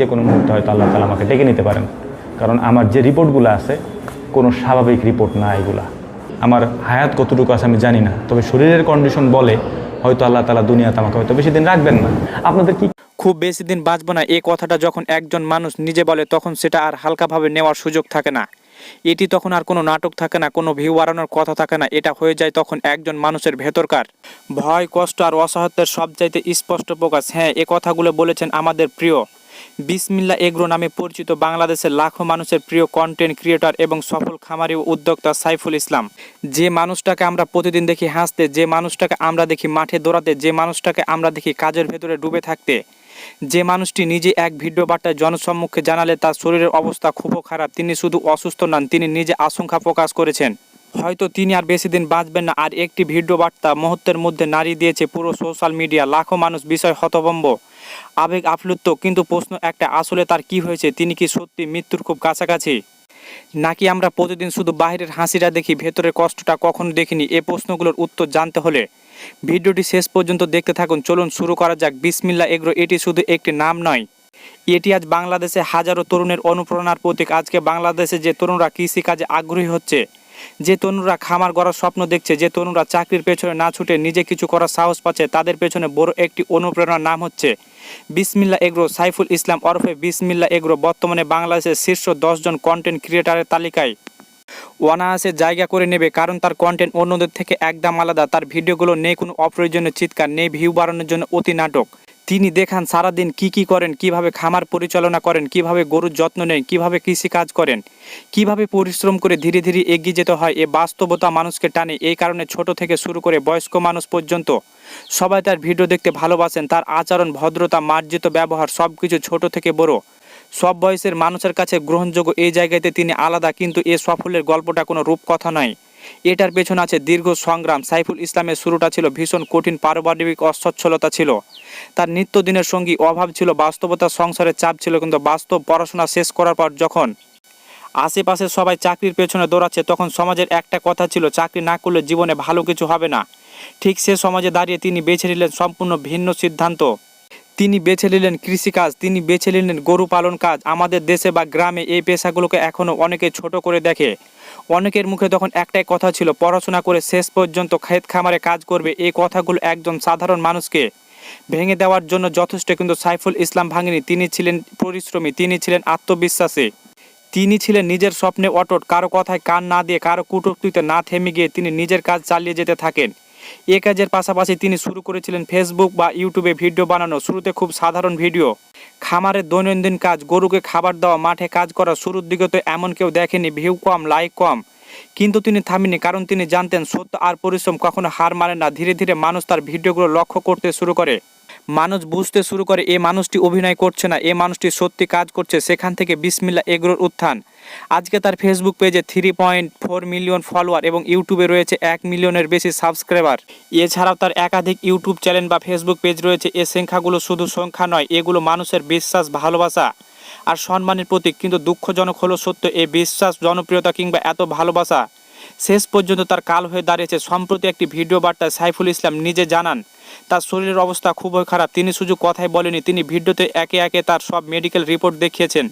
যে কোনো মুহূর্তে হয়তো আল্লাহ তালা আমাকে ডেকে নিতে পারেন। কারণ আমার যে রিপোর্টগুলো আছে, কোনো স্বাভাবিক রিপোর্ট না এগুলা। আমার হায়াত কতটুকু আছে আমি জানি না। তবে শরীরের কন্ডিশন বলে হয়তো আল্লাহ তালা দুনিয়াতে আমাকে হয়তো বেশি দিন রাখবেন না। আপনাদের কি খুব বেশি দিন বাঁচবো না এ কথাটা যখন একজন মানুষ নিজে বলে, তখন সেটা আর হালকাভাবে নেওয়ার সুযোগ থাকে না। এটি তখন আর কোনো নাটক থাকে না, কোনো ভিউ বাড়ানোর কথা থাকে না। এটা হয়ে যায় তখন একজন মানুষের ভেতরকার। ভয়, কষ্ট আর অসহায়ত্বের সবচাইতে স্পষ্ট প্রকাশ। হ্যাঁ এ কথাগুলো বলেছেন আমাদের প্রিয় বিসমিল্লা এগ্রো নামে পরিচিত বাংলাদেশের লাখো মানুষের প্রিয় কন্টেন্ট ক্রিয়েটর এবং সফল খামারি ও উদ্যোক্তা সাইফুল ইসলাম। যে মানুষটাকে আমরা প্রতিদিন দেখি হাসতে, যে মানুষটাকে আমরা দেখি মাঠে দৌড়াতে, যে মানুষটাকে আমরা দেখি কাজের ভেতরে ডুবে থাকতে, যে মানুষটি নিজে এক ভিডিও বার্তায় জনসম্মুখে জানালে তার শরীরের অবস্থা খুব খারাপ, তিনি শুধু অসুস্থ নন, তিনি নিজে আশঙ্কা প্রকাশ করেছেন। হয়তো তিনি আর বেশি দিন বাঁচবেন না। আর একটি ভিডিও বার্তা মুহূর্তের মধ্যে নাড়িয়ে দিয়েছে পুরো সোশ্যাল মিডিয়া। লাখো মানুষ বিষয় হতভম্ব। আবেগ আপ্লুত, কিন্তু প্রশ্ন একটা, আসলে তার কি হয়েছে? তিনি কি সত্যি মৃত্যুর খুব কাছাকাছি? নাকি আমরা প্রতিদিন শুধু বাইরের হাসিটা দেখি, ভেতরের কষ্টটা কখনো দেখিনি? এ প্রশ্নগুলোর উত্তর জানতে হলে ভিডিওটি শেষ পর্যন্ত দেখতে থাকুন। চলুন শুরু করা যাক। বিসমিল্লা এগ্রো, এটি শুধু একটি নাম নয়। এটি আজ বাংলাদেশে হাজারো তরুণের অনুপ্রেরণার প্রতীক। আজকে বাংলাদেশে যে তরুণরা কৃষিকাজে আগ্রহী হচ্ছে যে তরুণরা খামার গড়ার স্বপ্ন দেখছে, যে তরুণরা চাকরির পেছনে না ছুটে নিজে কিছু করার সাহস পাচ্ছে, তাদের পেছনে বড় একটি অনুপ্রেরণার নাম হচ্ছে বিসমিল্লা এগ্রো সাইফুল ইসলাম ওরফে বিসমিল্লা এগ্রো, বর্তমানে বাংলাদেশের শীর্ষ দশজন কন্টেন্ট ক্রিয়েটারের তালিকায়। অনায়াসে জায়গা করে নেবে, কারণ তার কন্টেন্ট অন্যদের থেকে একদম আলাদা, তার ভিডিওগুলো নেই কোনো অপ্রয়োজনীয় চিৎকার, নেই ভিউ বাড়ানোর জন্য অতি নাটক। তিনি দেখান সারাদিন কি কি করেন, কীভাবে খামার পরিচালনা করেন, কীভাবে গরুর যত্ন নেন, কীভাবে কৃষি কাজ করেন, কীভাবে পরিশ্রম করে ধীরে ধীরে এগিয়ে যেতে হয়, এ বাস্তবতা মানুষকে টানে, এই কারণে ছোট থেকে শুরু করে বয়স্ক মানুষ পর্যন্ত সবাই তার ভিডিও দেখতে ভালোবাসেন, তার আচরণ, ভদ্রতা, মার্জিত ব্যবহার সব কিছু ছোট থেকে বড়। সব বয়সের মানুষের কাছে গ্রহণযোগ্য এই জায়গাতে তিনি আলাদা, কিন্তু এ সফলের গল্পটা কোনো রূপকথা নয়। এটার পেছনে আছে দীর্ঘ সংগ্রাম। সাইফুল ইসলামের শুরুটা ছিল ভীষণ কঠিন, পারিবারিক অসচ্ছলতা ছিল। তার নিত্যদিনের সঙ্গী অভাব ছিল বাস্তবতা সংসারের চাপ ছিল, কিন্তু বাস্তব পড়াশোনা শেষ করার পর যখন আশেপাশে সবাই চাকরির পেছনে দৌড়াচ্ছে, তখন সমাজের একটা কথা ছিল, চাকরি না করলে জীবনে ভালো কিছু হবে না। ঠিক সে সমাজে দাঁড়িয়ে তিনি বেছে নিলেন সম্পূর্ণ ভিন্ন সিদ্ধান্ত। তিনি বেছে নিলেন কৃষিকাজ, তিনি বেছে নিলেন গরু পালন কাজ। আমাদের দেশে বা গ্রামে এই পেশাগুলোকে এখনও অনেকে ছোট করে দেখে। অনেকের মুখে তখন একটাই কথা ছিল, পড়াশোনা করে শেষ পর্যন্ত ক্ষেত খামারে কাজ করবে, এই কথাগুলো একজন সাধারণ মানুষকে ভেঙে দেওয়ার জন্য যথেষ্ট, কিন্তু সাইফুল ইসলাম ভাঙিনি। তিনি ছিলেন পরিশ্রমী, তিনি ছিলেন আত্মবিশ্বাসী। তিনি ছিলেন নিজের স্বপ্নে অটট, কারও কথায় কান না দিয়ে, কারও কুটুক্তিতে না থেমে গিয়ে তিনি নিজের কাজ চালিয়ে যেতে থাকেন। এ কাজের পাশাপাশি তিনি শুরু করেছিলেন ফেসবুক বা ইউটিউবে ভিডিও বানানো, শুরুতে খুব সাধারণ ভিডিও। খামারের দৈনন্দিন কাজ, গরুকে খাবার দেওয়া, মাঠে কাজ করা, শুরুর দিকে তো এমন কেউ দেখেনি, ভিউ কম লাইক কম। কিন্তু তিনি থামেনি কারণ তিনি জানতেন সত্য আর পরিশ্রম কখনো হার মানে না। ধীরে ধীরে মানুষ তার ভিডিওগুলো লক্ষ্য করতে শুরু করে। মানুষ বুঝতে শুরু করে, এ মানুষটি অভিনয় করছে না, এ মানুষটি সত্যি কাজ করছে, সেখান থেকে বিসমিল্লা এগ্রোর উত্থান। আজকে তার ফেসবুক পেজে three point four million follower এবং ইউটিউবে রয়েছে এক মিলিয়নের বেশি সাবস্ক্রাইবার এছাড়াও তার একাধিক ইউটিউব চ্যানেল বা ফেসবুক পেজ রয়েছে, এ সংখ্যাগুলো শুধু সংখ্যা নয়, এগুলো মানুষের বিশ্বাস, ভালোবাসা আর সম্মানের প্রতীক। কিন্তু দুঃখজনক হলো সত্য এই বিশ্বাস, জনপ্রিয়তা কিংবা এত ভালোবাসা শেষ পর্যন্ত তার কাল হয়ে দাঁড়িয়েছে। সম্প্রতি একটি ভিডিও বার্তায় সাইফুল ইসলাম নিজে জানান, তার শরীরের অবস্থা খুবই খারাপ। তিনি শুধু কথাই বলেনি তিনি ভিডিওতে একে একে তার সব মেডিকেল রিপোর্ট দেখিয়েছেন।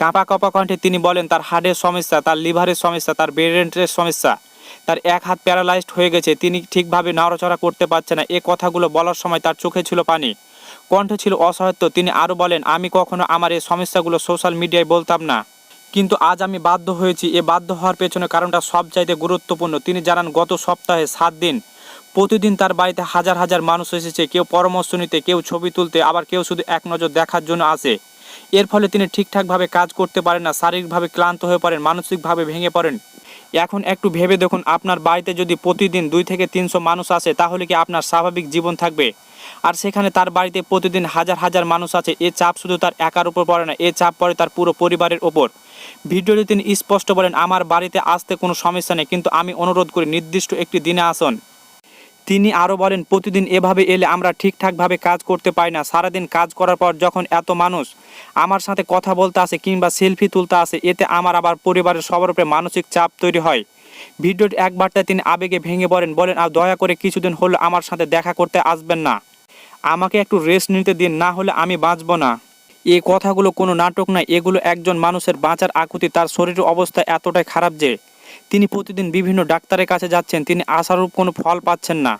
কাঁপা কাঁপা কণ্ঠে তিনি বলেন, তার হার্টের সমস্যা, তার লিভারের সমস্যা, তার ব্রেনের সমস্যা, তার এক হাত প্যারালাইজড হয়ে গেছে, তিনি ঠিকভাবে নড়াচড়া করতে পারছে না। এ কথাগুলো বলার সময় তার চোখে ছিল পানি, কণ্ঠ ছিল অসহায়ত্ব। তিনি আরও বলেন, আমি কখনো আমার এই সমস্যাগুলো সোশ্যাল মিডিয়ায় বলতাম না। কিন্তু আজ আমি বাধ্য হয়েছি, এ বাধ্য হওয়ার পেছনে কারণটা সব চাইতে গুরুত্বপূর্ণ। তিনি জানান, গত সপ্তাহে সাত দিন। প্রতিদিন তার বাড়িতে হাজার হাজার মানুষ এসেছে, কেউ পরামর্শ নিতে, কেউ ছবি তুলতে, আবার কেউ শুধু এক নজর দেখার জন্য আসে। এর ফলে তিনি ঠিকঠাকভাবে কাজ করতে পারেন না, শারীরিকভাবে ক্লান্ত হয়ে পড়েন, মানসিকভাবে ভেঙে পড়েন। এখন একটু ভেবে দেখুন, আপনার বাড়িতে যদি প্রতিদিন দুই থেকে তিনশো মানুষ আসে, তাহলে কি আপনার স্বাভাবিক জীবন থাকবে? আর সেখানে তার বাড়িতে প্রতিদিন হাজার হাজার মানুষ আছে, এ চাপ শুধু তার একার উপর পড়ে না, এ চাপ পড়ে তার পুরো পরিবারের ওপর ভিডিওটি তিনি স্পষ্ট বলেন, আমার বাড়িতে আসতে কোনো সমস্যা নেই, কিন্তু আমি অনুরোধ করি, নির্দিষ্ট একটি দিনে আসুন। তিনি আরও বলেন, প্রতিদিন এভাবে এলে আমরা ঠিকঠাকভাবে কাজ করতে পারি না। সারাদিন কাজ করার পর যখন এত মানুষ আমার সাথে কথা বলতে আসে কিংবা সেলফি তুলতে আসে, এতে আমার আবার পরিবারের সবার উপরে মানসিক চাপ তৈরি হয়। ভিডিওটি একবারটায় তিনি আবেগে ভেঙে পড়েন, বলেন, আর দয়া করে কিছুদিন হলো আমার সাথে দেখা করতে আসবেন না। আমাকে একটু রেস্ট নিতে দিন, না হলে আমি বাঁচব না। এই কথাগুলো কোনো নাটক নয়, এগুলো একজন মানুষের বাঁচার আকুতি। তার শরীরের অবস্থা এতটাই খারাপ যে তিনি প্রতিদিন বিভিন্ন ডাক্তারের কাছে যাচ্ছেন, তিনি আশারূপ কোনো ফল পাচ্ছেন না।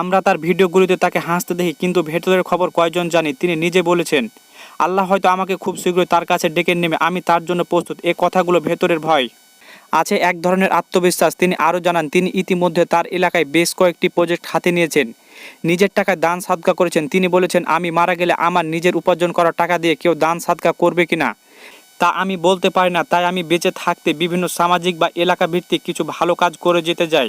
আমরা তার ভিডিওগুলিতে তাকে হাসতে দেখি, কিন্তু ভেতরের খবর কয়জন জানি, তিনি নিজে বলেছেন, আল্লাহ হয়তো আমাকে খুব শীঘ্রই তার কাছে ডেকে নেবে, আমি তার জন্য প্রস্তুত, এ কথাগুলো ভেতরের ভয়। আছে এক ধরনের আত্মবিশ্বাস, তিনি আরও জানান, তিনি ইতিমধ্যে তার এলাকায় বেশ কয়েকটি প্রজেক্ট হাতে নিয়েছেন, নিজের টাকায় দান সাদকা করেছেন, তিনি বলেছেন, আমি মারা গেলে আমার নিজের উপার্জন করা টাকা দিয়ে কেউ দান সাদকা করবে কিনা তা আমি বলতে পারি না, তাই আমি বেঁচে থাকতে বিভিন্ন সামাজিক বা এলাকা ভিত্তিক কিছু ভালো কাজ করে যেতে যাই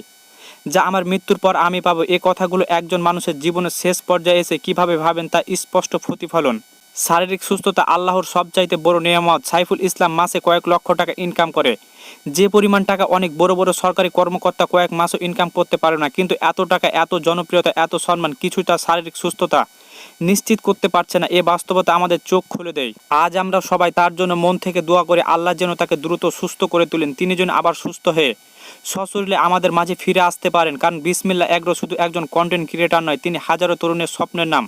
যা আমার মৃত্যুর পর আমি পাবো। এ কথাগুলো একজন মানুষের জীবনের শেষ পর্যায়ে এসে কীভাবে ভাবেন তা স্পষ্ট প্রতিফলন। শারীরিক সুস্থতা আল্লাহর সবচাইতে বড় নিয়ামত। সাইফুল ইসলাম মাসে কয়েক লক্ষ টাকা ইনকাম করে। যে পরিমাণ টাকা অনেক বড় বড় সরকারি কর্মকর্তা কয়েক মাসও ইনকাম করতে পারে না, কিন্তু এত টাকা, এত জনপ্রিয়তা, এত সম্মান, কিছুই তার শারীরিক সুস্থতা নিশ্চিত করতে পারছে না, এ বাস্তবতা আমাদের চোখ খুলে দেয়। আজ আমরা সবাই তার জন্য মন থেকে দোয়া করে, আল্লাহ যেন তাকে দ্রুত সুস্থ করে তুলেন, তিনি যেন আবার সুস্থ হয়ে সশরীরে আমাদের মাঝে ফিরে আসতে পারেন। কারণ বিসমিল্লা এগ্রো শুধু একজন কন্টেন্ট ক্রিয়েটার নয়, তিনি হাজারো তরুণের স্বপ্নের নাম।